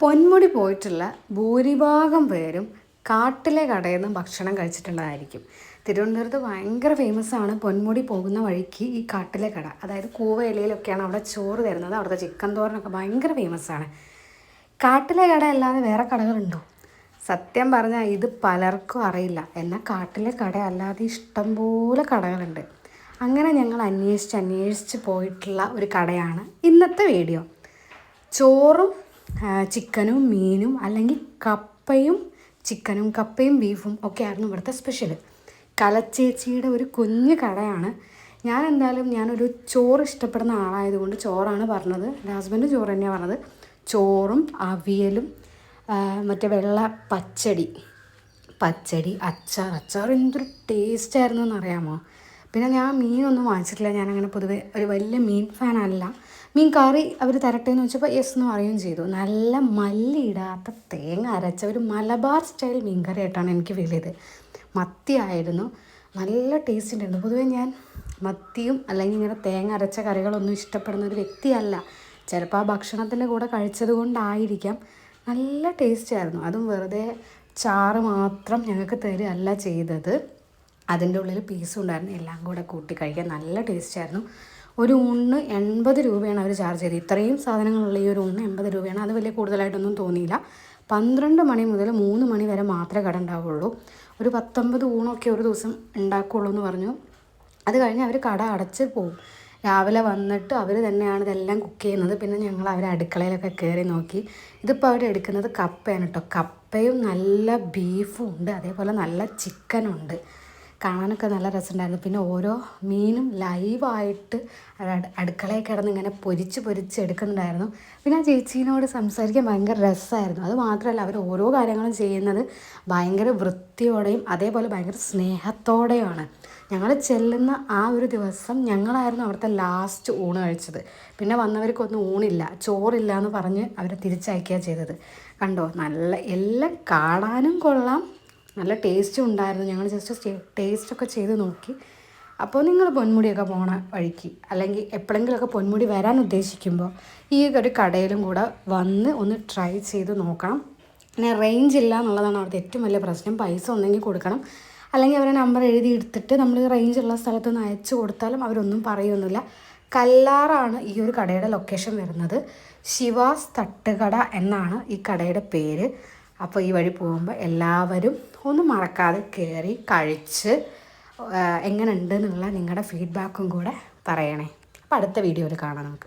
പൊന്മുടി പോയിട്ടുള്ള ഭൂരിഭാഗം പേരും കാട്ടിലെ കടയിൽ നിന്ന് ഭക്ഷണം കഴിച്ചിട്ടുള്ളതായിരിക്കും. തിരുവനന്തപുരത്ത് ഭയങ്കര ഫേമസ് ആണ് പൊന്മുടി പോകുന്ന വഴിക്ക് ഈ കാട്ടിലെ കട. അതായത് കൂവ ഇലയിലൊക്കെയാണ് അവിടെ ചോറ് തരുന്നത്. അവിടുത്തെ ചിക്കൻ തോരനൊക്കെ ഭയങ്കര ഫേമസ് ആണ്. കാട്ടിലെ കട അല്ലാതെ വേറെ കടകളുണ്ടോ? സത്യം പറഞ്ഞാൽ ഇത് പലർക്കും അറിയില്ല. എന്നാൽ കാട്ടിലെ കട അല്ലാതെ ഇഷ്ടംപോലെ കടകളുണ്ട്. അങ്ങനെ ഞങ്ങൾ അന്വേഷിച്ച് അന്വേഷിച്ച് പോയിട്ടുള്ള ഒരു കടയാണ് ഇന്നത്തെ വീഡിയോ. ചോറും ചിക്കനും മീനും അല്ലെങ്കിൽ കപ്പയും ചിക്കനും കപ്പയും ബീഫും ഒക്കെ ആയിരുന്നു ഇവിടുത്തെ സ്പെഷ്യൽ കലച്ചേച്ചിയുടെ ഒരു കുഞ്ഞു കടയാണ്. ഞാൻ എന്തായാലും ഞാനൊരു ചോറ് ഇഷ്ടപ്പെടുന്ന ആളായതുകൊണ്ട് ചോറാണ് പറഞ്ഞത്. എന്റെ ഹസ്ബൻഡ് ചോറ് തന്നെയാണ് പറഞ്ഞത്. ചോറും അവിയലും മറ്റേ വെള്ള പച്ചടി. പച്ചടി അച്ചാർ. അച്ചാർ എന്തൊരു ടേസ്റ്റായിരുന്നു എന്നറിയാമോ പിന്നെ ഞാൻ മീനൊന്നും വാങ്ങിച്ചിട്ടില്ല. ഞാനങ്ങനെ പൊതുവെ ഒരു വലിയ മീൻ ഫാനല്ല. മീൻ കറി അവർ തരട്ടെ എന്ന് വെച്ചപ്പോൾ യെസ് എന്ന് പറയുകയും ചെയ്തു. നല്ല മല്ലിയിടാത്ത തേങ്ങ അരച്ച ഒരു മലബാർ സ്റ്റൈൽ മീൻ കറി ആയിട്ടാണ് എനിക്ക് ഫീൽ ചെയ്തത്. മത്തി ആയിരുന്നു. നല്ല ടേസ്റ്റ് ഉണ്ടായിരുന്നു. പൊതുവെ ഞാൻ മത്തിയും അല്ലെങ്കിൽ ഇങ്ങനെ തേങ്ങ അരച്ച കറികളൊന്നും ഇഷ്ടപ്പെടുന്ന ഒരു വ്യക്തിയല്ല. ചിലപ്പോൾ ആ ഭക്ഷണത്തിന്റെ കൂടെ കഴിച്ചത് കൊണ്ടായിരിക്കാം. നല്ല ടേസ്റ്റ് ആയിരുന്നു. അതും വെറുതെ ചാറ് മാത്രം ഞങ്ങൾക്ക് തരികയല്ല ചെയ്തത്. അതിന്റെ ഉള്ളിൽ പീസും ഉണ്ടായിരുന്നു. എല്ലാം കൂടെ കൂട്ടി കഴിക്കാൻ നല്ല ടേസ്റ്റായിരുന്നു ഒരു ഊണിന് എൺപത് രൂപയാണ് അവർ ചാർജ് ചെയ്തത്. ഇത്രയും സാധനങ്ങളുള്ള ഈ ഒരു ഊണിന് എൺപത് രൂപയാണ്. അത് വലിയ കൂടുതലായിട്ടൊന്നും തോന്നിയില്ല. പന്ത്രണ്ട് മണി മുതൽ മൂന്ന് മണി വരെ മാത്രമേ കട ഉണ്ടാവുള്ളൂ ഒരു പത്തൊമ്പത് ഊണൊക്കെ ഒരു ദിവസം ഉണ്ടാക്കുള്ളൂ എന്ന് പറഞ്ഞു. അത് കഴിഞ്ഞ് അവർ കട അടച്ച് പോവും. രാവിലെ വന്നിട്ട് അവർ തന്നെയാണ് ഇതെല്ലാം കുക്ക് ചെയ്യുന്നത്. പിന്നെ ഞങ്ങൾ അവർ അടുക്കളയിലൊക്കെ കയറി നോക്കി. ഇതിപ്പോൾ അവർ എടുക്കുന്നത് കപ്പയാണ് കേട്ടോ. കപ്പയും നല്ല ബീഫും ഉണ്ട്. അതേപോലെ നല്ല ചിക്കനുണ്ട് കാണാനൊക്കെ നല്ല രസമുണ്ടായിരുന്നു. പിന്നെ ഓരോ മീനും ലൈവായിട്ട് അടുക്കളയിൽ കിടന്ന് ഇങ്ങനെ പൊരിച്ച് പൊരിച്ച് എടുക്കുന്നുണ്ടായിരുന്നു. പിന്നെ ആ ചേച്ചീനോട് സംസാരിക്കാൻ ഭയങ്കര രസമായിരുന്നു അത് മാത്രമല്ല അവർ ഓരോ കാര്യങ്ങളും ചെയ്യുന്നത് ഭയങ്കര വൃത്തിയോടെയും അതേപോലെ ഭയങ്കര സ്നേഹത്തോടെയുമാണ്. ഞങ്ങൾ ചെല്ലുന്ന ആ ഒരു ദിവസം ഞങ്ങളായിരുന്നു അവിടുത്തെ ലാസ്റ്റ് ഊണ് കഴിച്ചത്. പിന്നെ വന്നവർക്കൊന്നും ഊണില്ല. ചോറില്ല എന്ന് പറഞ്ഞ് അവരെ തിരിച്ചയക്കുകയാണ് ചെയ്തത്. കണ്ടോ? നല്ല എല്ലാം കാണാനും കൊള്ളാം. നല്ല ടേസ്റ്റും ഉണ്ടായിരുന്നു. ഞങ്ങൾ ജസ്റ്റ് ടേസ്റ്റൊക്കെ ചെയ്ത് നോക്കി. അപ്പോൾ നിങ്ങൾ പൊന്മുടിയൊക്കെ പോണ വഴിക്ക് അല്ലെങ്കിൽ എപ്പോഴെങ്കിലുമൊക്കെ പൊന്മുടി വരാൻ ഉദ്ദേശിക്കുമ്പോൾ ഈ ഒരു കടയിലും കൂടെ വന്ന് ഒന്ന് ട്രൈ ചെയ്ത് നോക്കണം. പിന്നെ റേഞ്ച് ഇല്ല എന്നുള്ളതാണ് അവിടുത്തെ ഏറ്റവും വലിയ പ്രശ്നം. പൈസ ഒന്നെങ്കിൽ കൊടുക്കണം. അല്ലെങ്കിൽ അവരെ നമ്പർ എഴുതി എടുത്തിട്ട് നമ്മൾ റേഞ്ച് ഉള്ള സ്ഥലത്ത് നിന്ന് അയച്ചു കൊടുത്താലും അവരൊന്നും പറയുന്നില്ല. കല്ലാറാണ് ഈ ഒരു കടയുടെ ലൊക്കേഷൻ വരുന്നത്. ശിവാസ് തട്ടുകട എന്നാണ് ഈ കടയുടെ പേര്. അപ്പോൾ ഈ വഴി പോകുമ്പോൾ എല്ലാവരും ഒന്നും മറക്കാതെ കയറി കഴിച്ച് എങ്ങനെ ഉണ്ട് എന്നുള്ള നിങ്ങളുടെ ഫീഡ്ബാക്കും കൂടെ പറയണേ. അപ്പോൾ അടുത്ത വീഡിയോയിൽ കാണാം നമുക്ക്.